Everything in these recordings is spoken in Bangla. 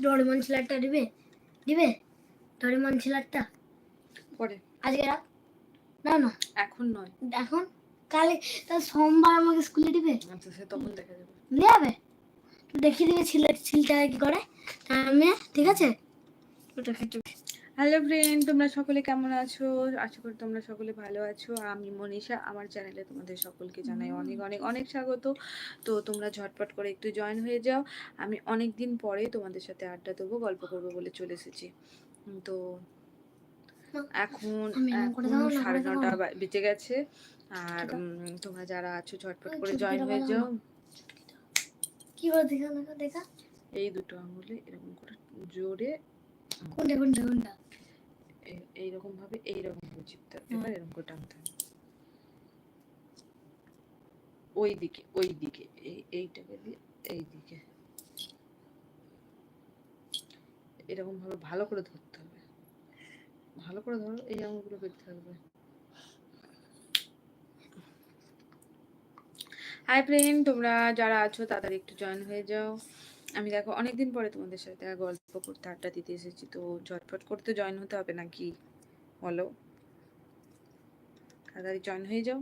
ডরেমন ছেলেটা দিবে? দিবে? ডরেমন ছেলেটা পরে। আজকে রাত? না না। এখন নয়। এখন? কালে তার সোমবার আমাকে স্কুলে দিবে? আচ্ছা সে তখন দেখা যাবে। দিয়ে যাবে দেখিয়ে দিবে ছিল ছিলটা কি করে? আমি ঠিক আছে? ওটা খেতে হ্যালো ফ্রেন্ড তোমরা সকলে কেমন আছো? আশা করি তোমরা সকলে ভালো আছো। আমি মনীষা আমার চ্যানেলে তোমাদের সকলকে জানাই অনেক অনেক অনেক স্বাগত। তো তোমরা ঝটপট করে একটু জয়েন হয়ে যাও। আমি অনেক দিন পরে তোমাদের সাথে আড্ডা দেবো গল্প করব বলে চলে এসেছি। তো এখন সাড়ে নটা না। বা- বেজে গেছে। আর তোমরা যারা আছো ঝটপট করে জয়েন হয়ে যাও। কি দেখা। এই দুটো আঙুলে এরকম করে জোরে। কোনটা কোনটা কোনটা? এইরকম ভাবে এইরকম করে হবে এবার এরকম করে টানতে হবে। ওই দিকে ওই দিকে এই এইটাকে দিয়ে এই দিকে। এরকম ভাবে ভালো করে ধরতে হবে। ভালো করে ধরো এই আঙুলগুলো বের থাকবে হাই ফ্রেন্ড তোমরা যারা আছো তাড়াতাড়ি একটু জয়েন হয়ে যাও। আমি দেখো অনেকদিন পরে তোমাদের সাথে গল্প করতে, আড্ডা দিতে এসেছি, তো ঝটফট করতে জয়েন হতে হবে নাকি? বলো। তাড়াতাড়ি জয়েন হয়ে যাও।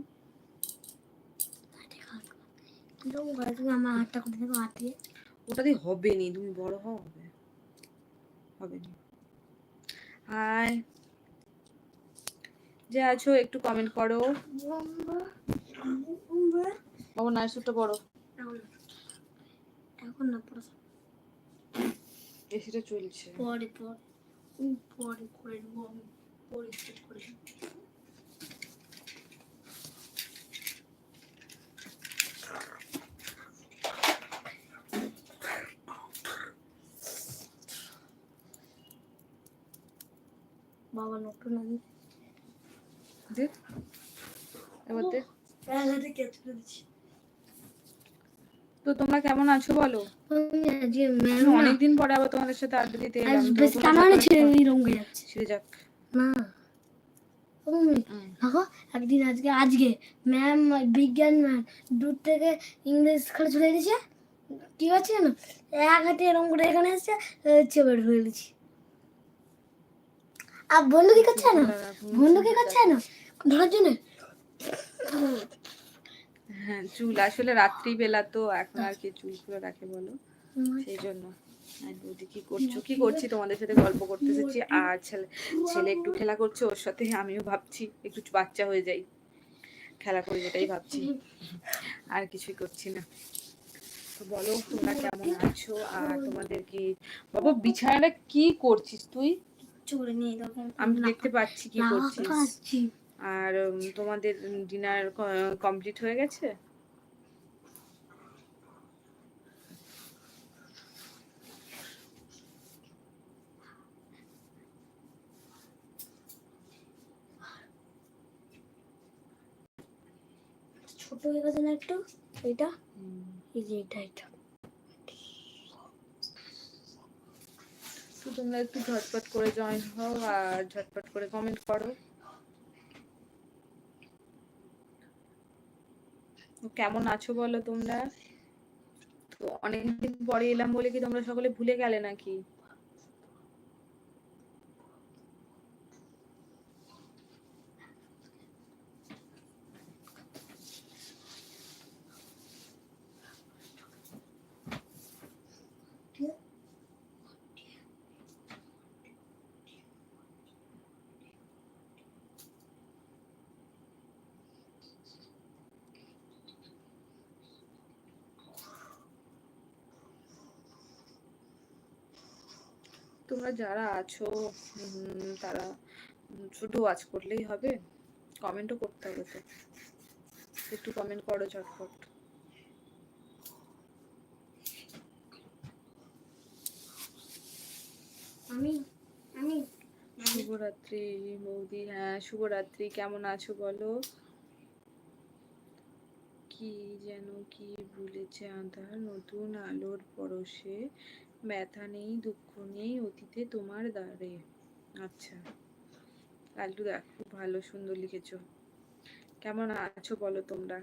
ওটা দিয়ে হবে নি, তুমি বড় হও, হবে। হবে নি। হাই যে আছো, একটু কমেন্ট করো। বাবু নাইসুটা বড় এখন না পরে এসিটা চলছে। পরে পরে পরে করে নেব আমি। পরে set করে। বাবা নতুন আমি দে। এবার দে। দিচ্ছি। তো তোমরা কেমন আছো বলো? অনেকদিন পরে আবার তোমাদের সাথে আড্ডা দিতে এলাম ছেড়ে যাক। না। দেখো একদিন আজকে আজকে ম্যাম বিজ্ঞান ম্যাম দূর থেকে ইংলিশ খালি চলে গেছে কি হচ্ছে না এক হাতে এরকম করে এখানে এসছে চেপে ফেলে দিচ্ছি আর বন্ধু কি করছে না বন্ধু কি করছে? না ধরার জন্য। হ্যাঁ চুল। আসলে রাত্রি বেলা তো এখন আর কি চুল খুলে রাখে বলো? সেই জন্য। বৌদি কি করছ? কি করছি? তোমাদের সাথে গল্প করতে এসেছি আর ছেলে ছেলে একটু খেলা করছে ওর সাথে আমিও ভাবছি একটু বাচ্চা হয়ে যাই। খেলা করি এটাই ভাবছি। আর কিছুই করছি না। তো বলো তোমরা কেমন আছো? আর তোমাদের কি বাবা বিছানাটা কি করছিস তুই? আমি দেখতে পাচ্ছি কি করছিস। আর তোমাদের ডিনার কমপ্লিট হয়ে গেছে? ছোট হয়ে গেছে না একটু? এটা এই যে এটা এটা। তো তোমরা একটু ঝটপট করে জয়েন হও আর ঝটপট করে কমেন্ট করো। কেমন আছো বলো তোমরা? তো অনেকদিন পরে এলাম বলে কি তোমরা সকলে ভুলে গেলে নাকি? তোমরা যারা আছো তারা শুধু ওয়াচ করলেই হবে। কমেন্টও করতে হবে তো। একটু কমেন্ট করো ঝটপট। আমি আমি। শুভরাত্রি বৌদি। হ্যাঁ শুভরাত্রি। কেমন আছো বলো? কি যেন কি ভুলেছে আধার? নতুন আলোর পরশে। ব্যথা নেই, দুঃখ নেই, অতীতে তোমার দ্বারে। আচ্ছা লালটু দেখ, খুব ভালো, সুন্দর লিখেছো। কেমন আছো বলো তোমরা?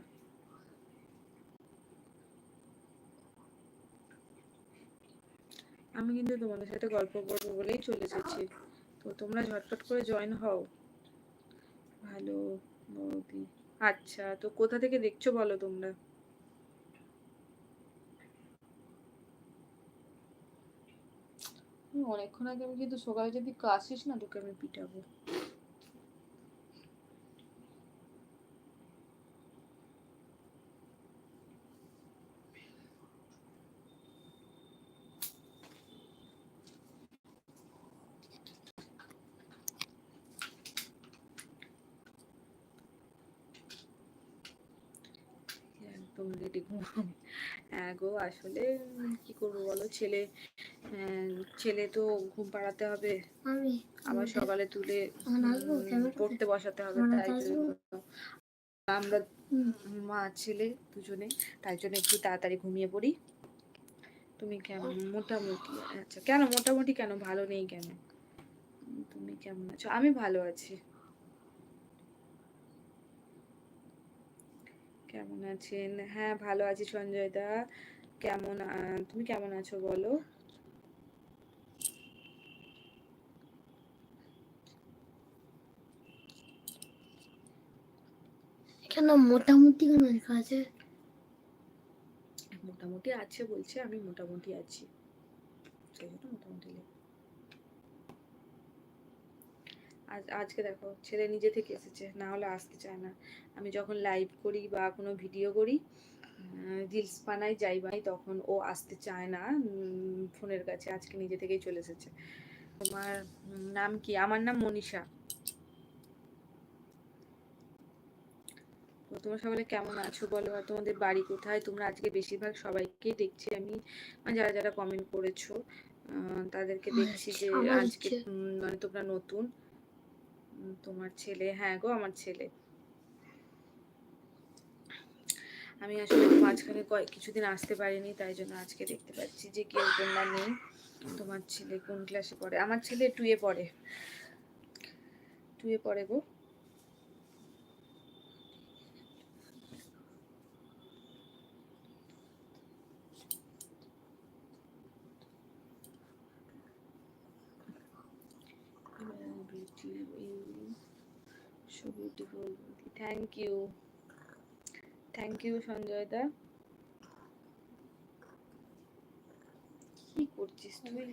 আমি কিন্তু তোমাদের সাথে গল্প করব বলেই চলে এসেছি। তো তোমরা ঝটপট করে জয়েন হও। ভালো, বৌদি। আচ্ছা তো কোথা থেকে দেখছ বলো তোমরা? অনেকক্ষণ আগে আমি কিন্তু সকালে যদি কাশিস না, তোকে আমি পিটাবো। একদম ঘুমাবো হ্যাঁ গো, আসলে কি করব বলো? ছেলে ছেলে তো ঘুম পাড়াতে হবে। আবার সকালে তুলে পড়তে বসাতে হবে তাই আমরা মা ছেলে দুজনে তাই জন্য একটু তাড়াতাড়ি ঘুমিয়ে পড়ি। তুমি কেমন? মোটামুটি আচ্ছা কেন? মোটামুটি কেন? ভালো নেই কেন? তুমি কেমন আছো? আমি ভালো আছি। কেমন আছেন? হ্যাঁ ভালো আছি সঞ্জয় দা। কেমন আহ, তুমি কেমন আছো বলো? এখানে মোটামুটি কেন লেখা আছে মোটামুটি আছে বলছে, আমি মোটামুটি আছি। মোটামুটি আজ, আজকে দেখো, ছেলে নিজে থেকে এসেছে, না হলে আসতে চায় না। আমি যখন লাইভ করি বা কোনো ভিডিও করি রিলস বানাই, যাই বানাই, তখন ও আসতে চায় না ফোনের কাছে। আজকে নিজে থেকেই চলে এসেছে। তোমার নাম কি? আমার নাম মনীষা। তোমরা সকলে কেমন আছো বলো? আর তোমাদের বাড়ি কোথায়? তোমরা আজকে বেশিরভাগ সবাইকেই দেখছি আমি। মানে যারা যারা কমেন্ট করেছ তাদেরকে দেখছি যে আজকে মানে তোমরা নতুন। তোমার ছেলে হ্যাঁ গো আমার ছেলে। আমি আসলে মাঝখানে কয়েক কিছুদিন আসতে পারিনি তাই জন্য আজকে দেখতে পাচ্ছি যে কেউ তোমরা নেই। তোমার ছেলে কোন ক্লাসে পড়ে? আমার ছেলে টুয়ে পড়ে। টুয়ে পড়ে গো। Beautiful. Thank you thank you Sanjay da কি করছিস তুই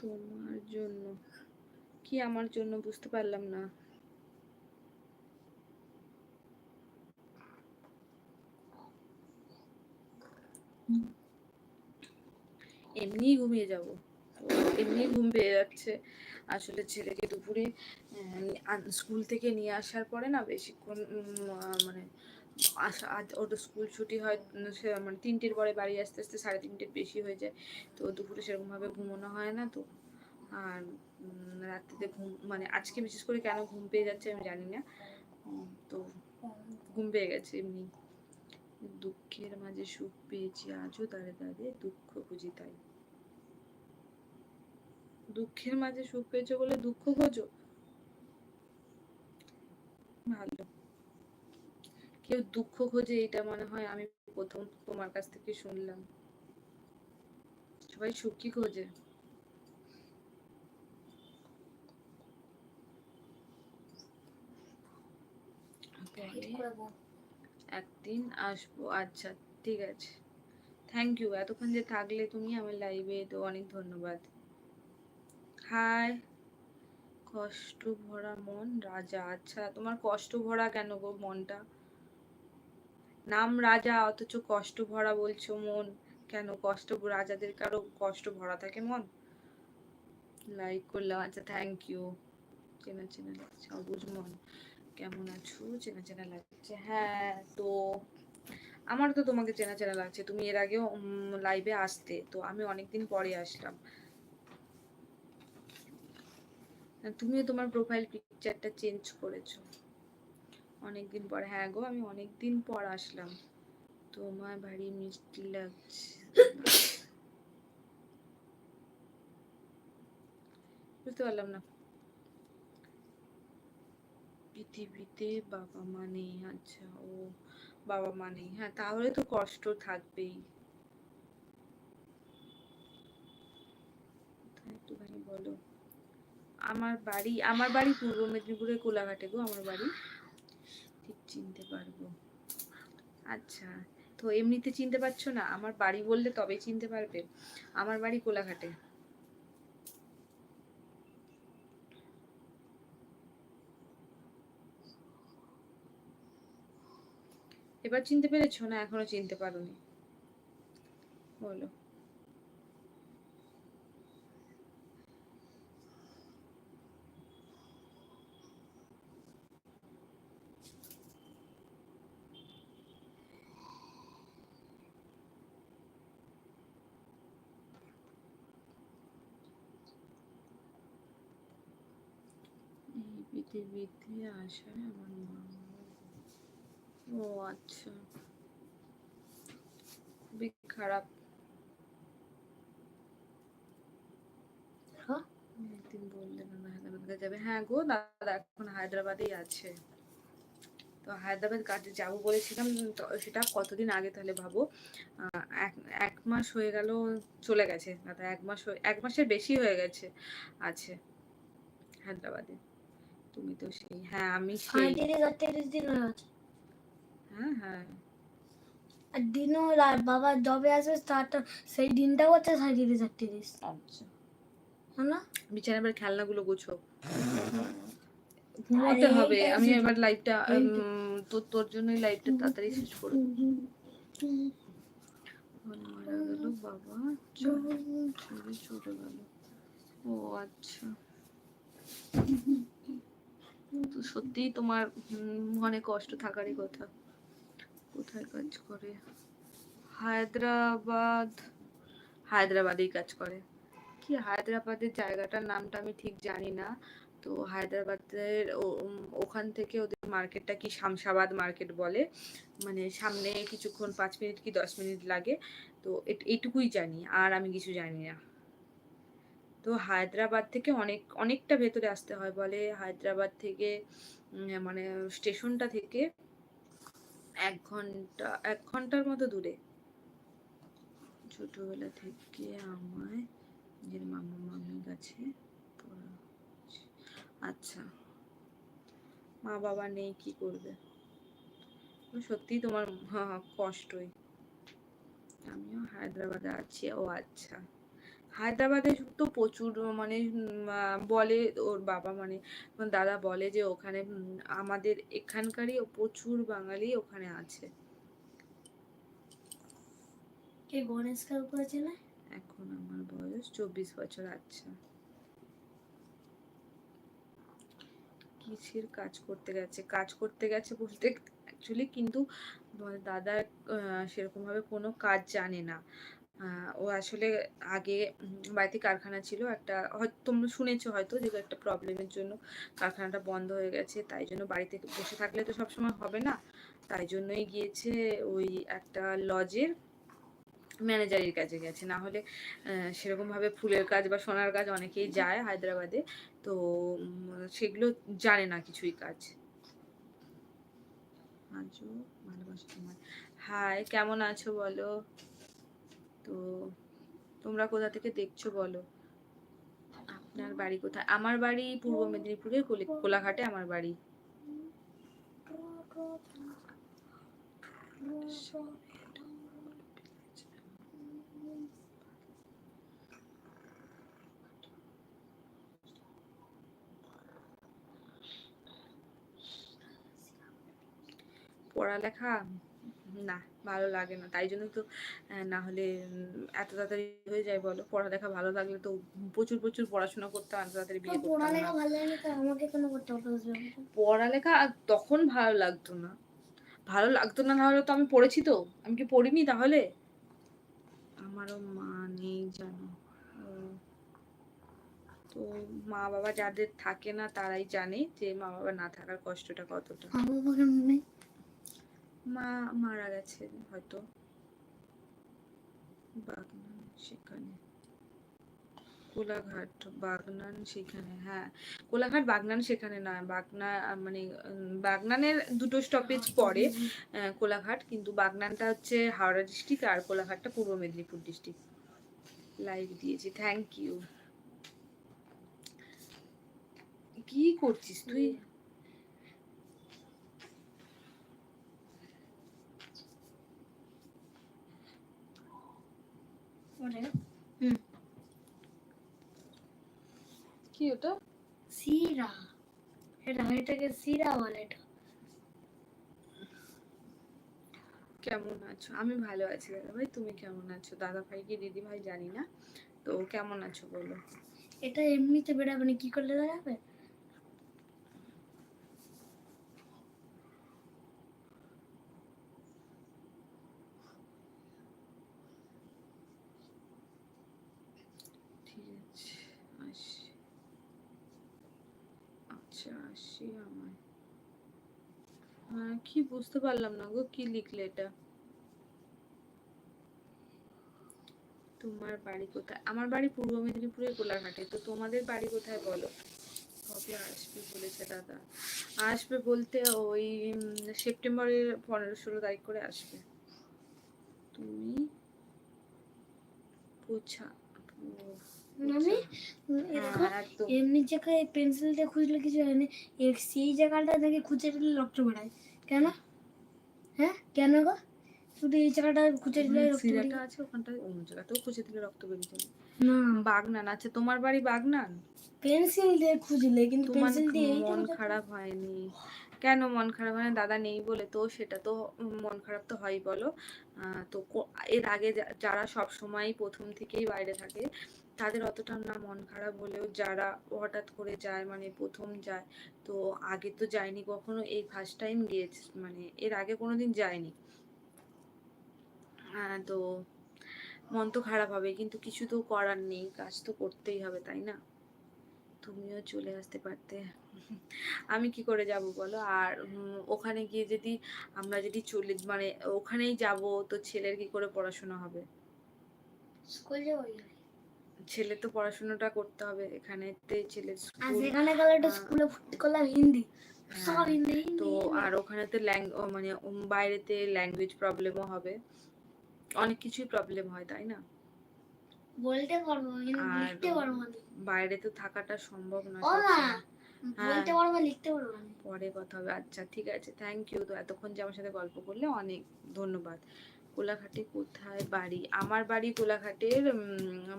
তোমার জন্য কি আমার জন্য বুঝতে পারলাম না। এমনি ঘুমিয়ে যাব। এমনি ঘুম পেয়ে যাচ্ছে। আসলে ছেলেকে দুপুরে স্কুল থেকে নিয়ে আসার পরে না বেশিক্ষণ মানে আসা ওর স্কুল ছুটি হয় সে মানে তিনটের পরে বাড়ি আসতে আসতে সাড়ে তিনটের বেশি হয়ে যায়। তো দুপুরে সেরকমভাবে ঘুমোনো হয় না তো। আর রাত্রিতে ঘুম মানে আজকে বিশেষ করে কেন ঘুম পেয়ে যাচ্ছে আমি জানি না। তো ঘুম পেয়ে গেছে এমনি। দুঃখের মাঝে সুখ পেয়েছি, আজও দাঁড়ে দাঁড়িয়ে দুঃখ খুঁজি তাই। দুঃখের মাঝে সুখ পেয়েছ বলে দুঃখ খোঁজো। ভালো। কেউ দুঃখ খোঁজে এটা মনে হয় আমি প্রথম তোমার কাছ থেকে শুনলাম। সবাই সুখী খোঁজে পরে একদিন আসব। আচ্ছা ঠিক আছে। থ্যাংক ইউ এতক্ষণ যে থাকলে তুমি আমার লাইভে তো অনেক ধন্যবাদ। হাই কষ্ট ভরা মন রাজা। আচ্ছা তোমার কষ্ট ভরা কেন গো মনটা? নাম রাজা অথচ কষ্ট ভরা বলছো মন। কেন কষ্ট রাজাদের কারও কষ্ট ভরা থাকে মন? লাইক করলাম। আচ্ছা থ্যাংক ইউ চেনা চেনা লাগছে অবুঝ মন। কেমন আছো? চেনা চেনা লাগছে। হ্যাঁ তো আমার তো তোমাকে চেনা চেনা লাগছে। তুমি এর আগেও লাইভে আসতে। তো আমি অনেকদিন পরে আসলাম। তুমিও তোমার প্রোফাইল পিকচারটা চেঞ্জ করেছ। অনেকদিন পর। হ্যাঁ গো, আমি অনেকদিন পর আসলাম। তোমার ভারী মিষ্টি লাগছে। বুঝতে পারলাম না। পৃথিবীতে বাবা মা নেই আচ্ছা ও বাবা মা নেই। হ্যাঁ তাহলে তো কষ্ট থাকবেই। একটুখানি বলো? আমার বাড়ি আমার বাড়ি পূর্ব মেদিনীপুরের কোলাঘাটে গো, আমার বাড়ি। ঠিক চিনতে পারব। আচ্ছা তো এমনিতে চিনতে পারছ না? আমার বাড়ি বললে তবেই চিনতে পারবে। আমার বাড়ি কোলাঘাটে। এবার চিনতে পেরেছ না এখনও চিনতে পারোনি? বলো। পৃথিবীতে আসায় আমার মা ও আচ্ছা। খুবই খারাপ। হ্যাঁ? একদিন বললেন না হায়দ্রাবাদে যাবে। হ্যাঁ গো দাদা এখন হায়দ্রাবাদেই আছে। তো হায়দ্রাবাদ কাজে যাব বলেছিলাম সেটা কতদিন আগে তাহলে ভাবো? এক মাস হয়ে গেল চলে গেছে। দাদা এক মাস এক মাসের বেশি হয়ে গেছে আছে হায়দ্রাবাদে। তুমি তো সেই হ্যাঁ আমি সেই দিন হ্যাঁ আর দিনও আর বাবা জবে আসবে তারটা সেই দিনটাও হচ্ছে সাঁত্রিশ আটত্রিশ। আচ্ছা। হ্যাঁ না? বিছানার এবার খেলনাগুলো গুছো ঘুমোতে হবে। আমি এবার লাইভটা তোর তোর জন্যই লাইভটা তাড়াতাড়ি শেষ করে মারা গেল বাবা। ছেড়ে চলে গেল। ও আচ্ছা। তো সত্যিই তোমার মনে কষ্ট থাকারই কথা। কোথায় কাজ করে? হায়দ্রাবাদ। হায়দ্রাবাদেই কাজ করে। কি হায়দ্রাবাদের জায়গাটার নামটা আমি ঠিক জানি না। তো হায়দ্রাবাদের ওখান থেকে ওদের মার্কেটটা কি শামশাবাদ মার্কেট বলে? মানে সামনে কিছুক্ষণ পাঁচ মিনিট কি দশ মিনিট লাগে। তো এটুকুই জানি, আর আমি কিছু জানি না। তো হায়দ্রাবাদ থেকে অনেক, অনেকটা ভেতরে আসতে হয় বলে। হায়দ্রাবাদ থেকে মানে স্টেশনটা থেকে এক ঘণ্টা, এক ঘণ্টার মতো দূরে। ছোটবেলা থেকে আমায় নিজের মামা মামির কাছে। আচ্ছা মা বাবা নেই, কি করবে? সত্যি তোমার কষ্টই। আমিও হায়দ্রাবাদে আছি। ও আচ্ছা। হায়দ্রাবাদে তো প্রচুর মানে বলে ওর বাবা মানে দাদা বলে যে ওখানে আমাদের এখানকারই প্রচুর বাঙালি ওখানে আছে। কে গণেশ কাল করেছে না এখন আমার বয়স চব্বিশ বছর আচ্ছা। কিসের কাজ করতে গেছে? কাজ করতে গেছে বলতে অ্যাকচুয়ালি কিন্তু দাদা সেরকম ভাবে কোনো কাজ জানে না। ও আসলে আগে বাড়িতে কারখানা ছিল, একটা হয়তো তোমরা শুনেছো হয়তো যে একটা প্রবলেমের জন্য কারখানাটা বন্ধ হয়ে গেছে, তাই জন্য বাড়িতে বসে থাকলে তো সবসময় হবে না। তাই জন্যই গিয়েছে ওই একটা লজের ম্যানেজারের কাছে গেছে। না হলে সেরকমভাবে ফুলের কাজ বা সোনার কাজ অনেকেই যায় হায়দ্রাবাদে। তো সেগুলো জানে না কিছুই কাজ। তোমার হাই কেমন আছো বলো? তো তোমরা কোথা থেকে দেখছ বলো? আপনার বাড়ি কোথায়? আমার বাড়ি পূর্ব মেদিনীপুরের কোলে- কোলাঘাটে আমার বাড়ি। পড়ালেখা? না। ভালো লাগে না। তাই জন্য তো না হলে এত তাড়াতাড়ি হয়ে যায় বলো। পড়ালেখা ভালো লাগলে তো প্রচুর প্রচুর পড়াশোনা করতাম এত তাড়াতাড়ি বিয়ে পড়ালেখা না। ভালো লাগে না তো আমাকে কেন করতে পড়ালেখা তখন ভালো লাগতো না। ভালো লাগতো না তাহলে তো আমি পড়েছি তো। আমি কি পড়িনি তাহলে? আমারও মা নেই জানো। তো মা বাবা যাদের থাকে না তারাই জানে যে মা বাবা না থাকার কষ্টটা কতটা। মা বাবা নেই মা মারা গেছে হয়তো। বাগনান সেখানে। কোলাঘাট বাগনান সেখানে হ্যাঁ। কোলাঘাট বাগনান সেখানে নয়। বাগনা মানে বাগনানের দুটো স্টপেজ পরে কোলাঘাট কিন্তু বাগনানটা হচ্ছে হাওড়া ডিস্ট্রিক্ট আর কোলাঘাটটা পূর্ব মেদিনীপুর ডিস্ট্রিক্ট লাইভ দিয়েছি। থ্যাংক ইউ কি করছিস তুই? হুম। কি ওটা? সিরা। এটা এটাকে সিরা বলে এটা। কেমন আছো? আমি ভালো আছি দাদা ভাই তুমি কেমন আছো? দাদা ভাই কি দিদি ভাই জানি না। তো কেমন আছো বলো? এটা এমনিতে বেরাবে না কি করলে বেরাবে ঠিক আছে আসি আচ্ছা আসি আমার হ্যাঁ কি বুঝতে পারলাম না গো কি লিখলে এটা? তোমার বাড়ি কোথায়? আমার বাড়ি পূর্ব মেদিনীপুরের গোলাঘাটে তো তোমাদের বাড়ি কোথায় বলো? কবে আসবে বলেছে দাদা। আসবে বলতে ওই সেপ্টেম্বরের পনেরো ষোলো তারিখ করে আসবে। তুমি? পোছা দেখো হ্যাঁ, এমনি জায়গায় পেন্সিল দিয়ে খুঁজলে কিছু হয় না। সেই জায়গাটা থেকে খুঁজে দিলে রক্ত বেড়ায় কেন? হ্যাঁ? কেন গো? শুধু এই জায়গাটা খুঁজে দিলে রক্ত সিরাটা আছে ওখানটায় অন্য জায়গাতেও খুঁজে দিলে রক্ত বেরিয়ে যাবে। না বাগনান আছে। তোমার বাড়ি বাগনান? পেন্সিল দিয়ে খুঁজলে কিন্তু পেন্সিল দিয়ে মন খারাপ হয়নি। কেন মন খারাপ? হয় না? দাদা নেই বলে তো সেটা তো মন খারাপ তো হয় বলো। তো এর আগে যারা সব সময় প্রথম থেকেই বাইরে থাকে, তাদের অতটা না মন খারাপ হলেও যারা হঠাৎ করে যায় মানে প্রথম যায়, তো আগে তো যায়নি কখনো, এই ফার্স্ট টাইম গিয়েছে মানে এর আগে কোনোদিন যায়নি। হ্যাঁ তো মন তো খারাপ হবে, কিন্তু কিছু তো করার নেই, কাজ তো করতেই হবে, তাই না? তুমিও চলে আসতে পারতে। আমি কি করে যাব বলো? আর ওখানে গিয়ে যদি আমরা যদি চলে মানে ওখানেই যাব তো ছেলের কি করে পড়াশোনা হবে? স্কুল ছেলে তো পড়াশোনাটা করতে হবে। এখানেতে ছেলের আর স্কুল সেখানে গেলে একটা স্কুলে ভর্তি করলাম হিন্দি। হ্যাঁ, তো। আর ওখানেতে ল্যাং মানে বাইরেতে ল্যাঙ্গুয়েজ প্রবলেমও হবে। অনেক কিছুই প্রবলেম হয় তাই না? বলতে পারব লিখতে পারব না। বাইরে তো থাকাটা সম্ভব নয় ও না বলতে হ্যাঁ। পারব লিখতে পারব না। পরে কথা হবে। আচ্ছা ঠিক আছে থ্যাংক ইউ তো এতক্ষণ যে আমার সাথে গল্প করলে অনেক ধন্যবাদ। কোলাঘাটে কোথায় বাড়ি? আমার বাড়ি কোলাঘাটের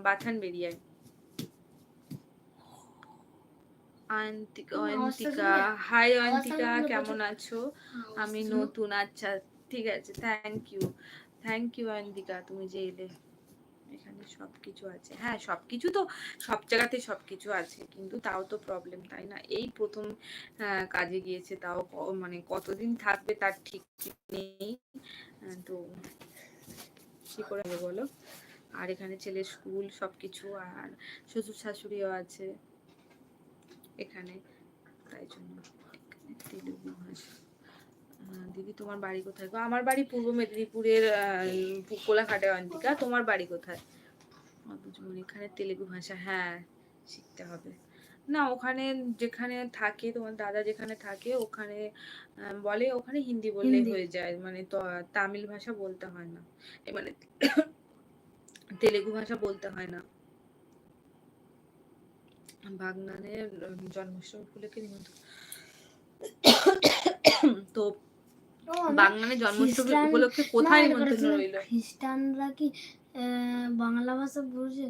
বাথান বেরিয়ায় অয়ন্তিকা? হাই অয়ন্তিকা কেমন আছো? হ্যাঁ, আমি নতুন আচ্ছা ঠিক আছে thank you thank you Ayantika তুমি যে এলে। এখানে সবকিছু আছে। হ্যাঁ সবকিছু তো সব জায়গাতে সবকিছু আছে, কিন্তু তাও তো প্রবলেম তাই না? এই প্রথম কাজে গিয়েছে, তাও মানে কতদিন থাকবে তার ঠিক ঠিক নেই তো কি করে হবে বলো? আর এখানে ছেলের স্কুল সবকিছু, আর শ্বশুর শাশুড়িও আছে এখানে, তাই জন্য তেলুগু ভাষা দিদি তোমার বাড়ি কোথায়? গো আমার বাড়ি পূর্ব মেদিনীপুরের কোলাঘাটে অন্তিকা। তোমার বাড়ি কোথায়? এখানে তেলেগু ভাষা হ্যাঁ শিখতে হবে। না ওখানে যেখানে থাকে তোমার দাদা যেখানে থাকে ওখানে বলে ওখানে হিন্দি বললেই হয়ে যায়। মানে তামিল ভাষা বলতে হয় না। মানে তেলেগু ভাষা বলতে হয় না। বাগনানের জন্মাষ্টমী উপলক্ষে নিমন্ত্রণ। তো আমি জন্মাষ্টমী উপলক্ষে কোথায় নিমন্ত্রণ রইল? খ্রিস্টানরা কি বাংলা ভাষা বুঝে?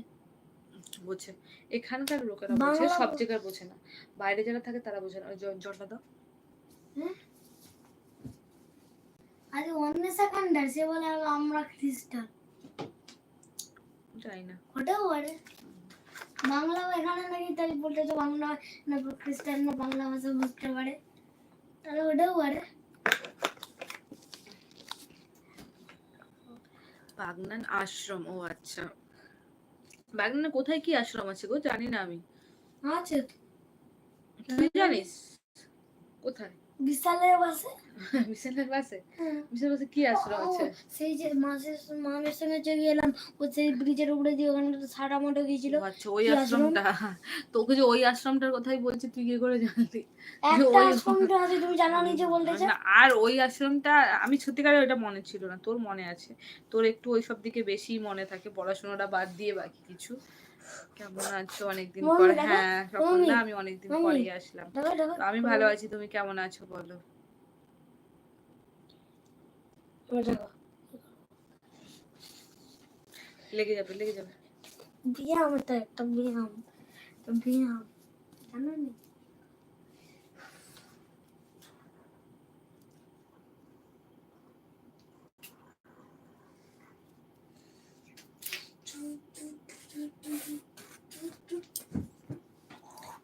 বোঝে। এখানকার লোকেরা বোঝে সব জায়গায় বোঝে না। বাইরে যারা থাকে তারা বোঝে না। জলটা দাও। আরে অন্য সেকেন্ডার সে বলে আমরা খ্রিস্টান। জানি না। ওটাও পারে বাংলা এখানে নাকি তাই বলতে তো বাংলা না খ্রিস্টান না বাংলা ভাষা বুঝতে পারে। তাহলে ওটাও পারে বাগনান আশ্রম ও আচ্ছা। বাগনানে কোথায় কি আশ্রম আছে গো? জানি না আমি। আছে। তুই জানিস? কোথায়? বিশালের বাসে? মিশনের বাসে? মিশনের বাসে কি আশ্রম আছে সেই যে মাসের মামের সঙ্গে গেলাম ও সেই ব্রিজের উপরে দিয়ে ওখানে তো সারা মোটো গিয়েছিল। আচ্ছা ওই আশ্রমটা? তোকে যে ওই আশ্রমটার কথাই বলছি তুই কি করে জানলি? একটা ওই- আশ্রমটা আছে তুমি জানো নি যে বলতেছে না, আর ওই আশ্রমটা আমি সত্যিকারে ওইটা মনে ছিল না তোর মনে আছে? তোর একটু ওই সব দিকে বেশি মনে থাকে পড়াশোনাটা বাদ দিয়ে বাকি কিছু। কেমন আছো? অনেকদিন পর হ্যাঁ সপনদা আমি অনেকদিন পরে আসলাম। আমি ভালো আছি তুমি কেমন আছো বলো? লেগে যাবে লেগে যাবে। ব্যায়াম এটা একটা ব্যায়াম ব্যায়াম। জানো নি?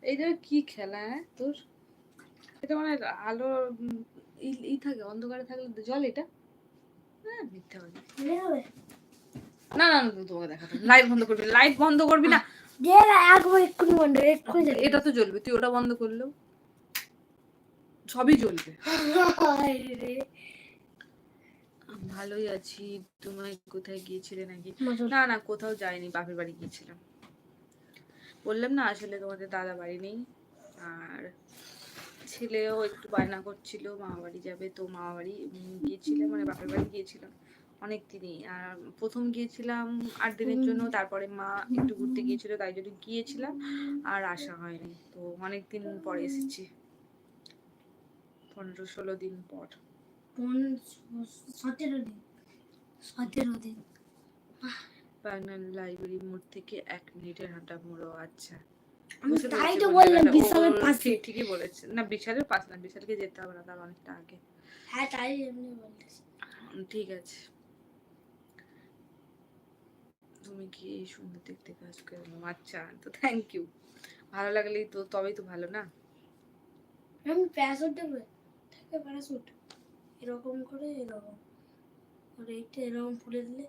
এই যে কি খেলা হ্যাঁ? তোর? এটা মানে আলো ই- থাকে অন্ধকারে থাকলে জল এটা? হ্যাঁ মিথ্যা হবে। না না না তোমাকে দেখাতে লাইট বন্ধ করবি। লাইট বন্ধ করবি না। যাবে এটা তো জ্বলবে। তুই ওটা বন্ধ করলেও? সবই জ্বলবে। ভালোই আছি। তোমায় কোথায় গিয়েছিলে নাকি? না না কোথাও যাইনি বাপের বাড়ি গিয়েছিলাম। বললাম না আসলে তোমাদের দাদা বাড়ি নেই। আর ছেলেও একটু বায়না করছিল মামা বাড়ি যাবে তো মামা বাড়ি গিয়েছিলাম মানে বাপের বাড়ি গিয়েছিলাম অনেক দিনই। আর প্রথম গিয়েছিলাম আট দিনের জন্য তারপরে মা একটু ঘুরতে গিয়েছিল তাই জন্য গিয়েছিলাম আর আসা হয়নি। তো অনেক দিন পরে এসেছি। পনেরো ষোলো দিন পর। সতেরো দিন সতেরো দিন। বাগনান লাইব্রেরি মোড় থেকে এক মিনিটের হাঁটা মোড়ো আচ্ছা। আমি তাই তো বললাম বিশালের পাশে। ঠিকই বলেছে। না বিশালের পাশে না বিশালকে যেতে হবে না তার অনেকটা আগে। হ্যাঁ তাই এমনি বলতেছি। ঠিক আছে। তুমি কি এই সুন্দর দেখতে কাজ করে আচ্ছা তো থ্যাংক ইউ ভালো লাগলেই তো তবেই তো ভালো না? আমি প্যারাসুট দেবে? থাকে প্যারাসুট এরকম করে এরকম। আর এইটা এরকম ফুলে দিলে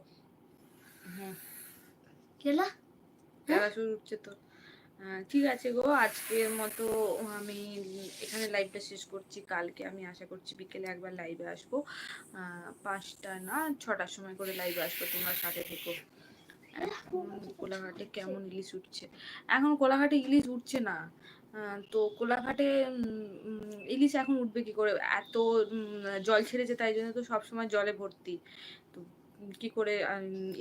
উঠছে তো। ঠিক আছে গো আজকের মতো আমি এখানে লাইভটা শেষ করছি। কালকে আমি আশা করছি বিকেলে একবার লাইভে আসব। পাঁচটা না ছটার সময় করে লাইভে আসব তোমরা সাথে থেকো। এখন কোলাঘাটে কেমন ইলিশ উঠছে? এখন কোলাঘাটে ইলিশ উঠছে না। তো কোলাঘাটে ইলিশ এখন উঠবে কি করে? এত জল ছেড়েছে তাই জন্য তো সবসময় জলে ভর্তি। কি করে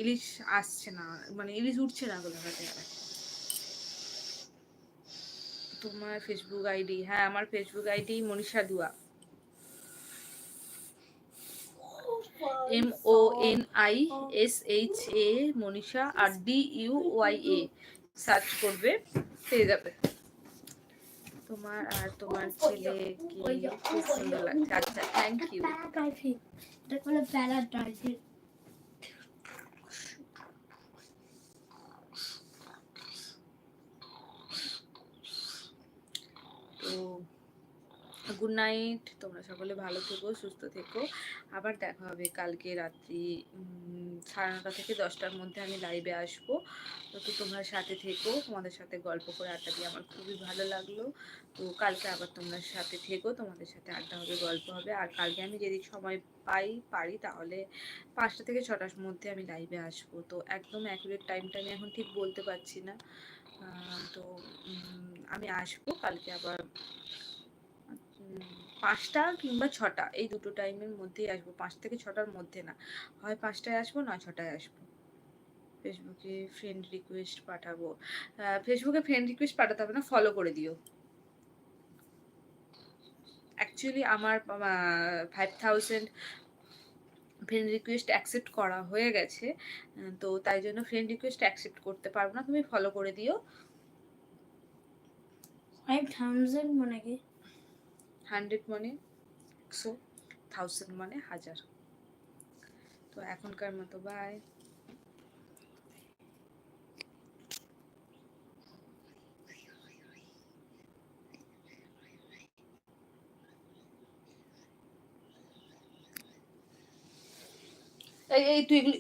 ইলিশ আসছে না মানে ইলিশ উঠছে না কোলাঘাটে তোমার ফেসবুক আইডি হ্যাঁ আমার Facebook ID Manisha Dua. M O N I S H A Manisha, R D U Y A search করবে, পেয়ে যাবে। তোমার আর তোমার ছেলে কি? খুব সুন্দর লাগছে। আচ্ছা থ্যাংক ইউ তো গুড নাইট। তোমরা সকলে ভালো থেকো, সুস্থ থেকো। আবার দেখা হবে কালকে রাত্রি সাড়ে নটা থেকে দশটার মধ্যে আমি লাইভে আসব। তো তোমরা সাথে থেকো, তোমাদের সাথে গল্প করে আড্ডা দিয়ে আমার খুবই ভালো লাগল। তো কালকে আবার তোমরা সাথে থেকো, তোমাদের সাথে আড্ডা হবে, গল্প হবে। আর কালকে আমি যদি সময় পাই, পারি, তাহলে পাঁচটা থেকে ছটার মধ্যে আমি লাইভে আসব। তো একদম অ্যাকুরেট টাইমটা আমি এখন ঠিক বলতে পারছি না। তো আমি আসব, কালকে আবার পাঁচটা কিংবা ছটা, এই দুটো টাইমের মধ্যেই আসব। পাঁচ থেকে ছটার মধ্যে না। হয় পাঁচটায় আসব না ছটায় আসব। ফেসবুকে ফ্রেন্ড রিকোয়েস্ট পাঠাবো। ফেসবুকে ফ্রেন্ড রিকোয়েস্ট পাঠাতে হবে না ফলো করে দিও। অ্যাকচুয়ালি আমার five thousand friend request accept করা হয়ে গেছে। তো তাই জন্য ফ্রেন্ড রিকোয়েস্ট অ্যাকসেপ্ট করতে পারব না। তুমি ফলো করে দিও। ফাইভ থাউজেন্ড মানে কি? হান্ড্রেড মানে একশো থাউজেন্ড মানে হাজার। তো এখনকার মতো বাই এই তুই এগুলি